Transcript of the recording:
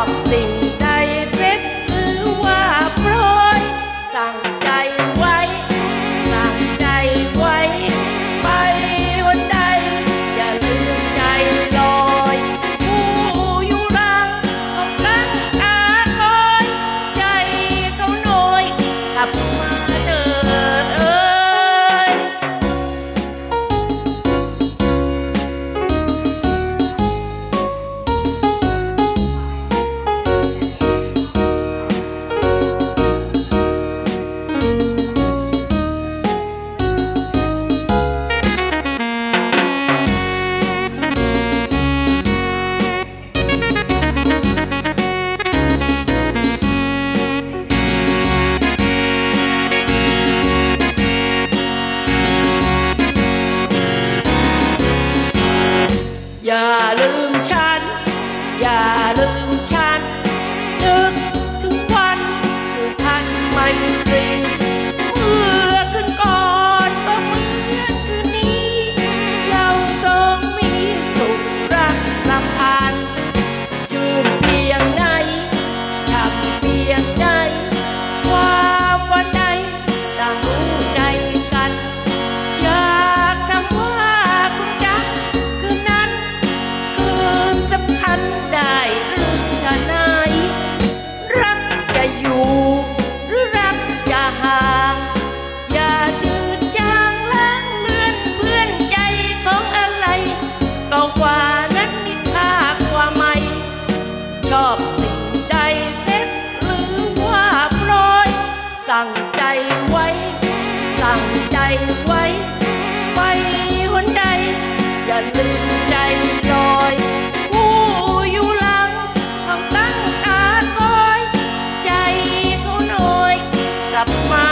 อบสิ่ง อย่าลืมฉัน อย่าลืม อบสิ่งใดเพชรหรือว่าพลอย สั่งใจไว้ สั่งใจไว้ ไปหนใด อย่าลืมใจลอย ผู้อยู่หลังเขาตั้งอาจคอย ใจเขาหน่อยกลับมา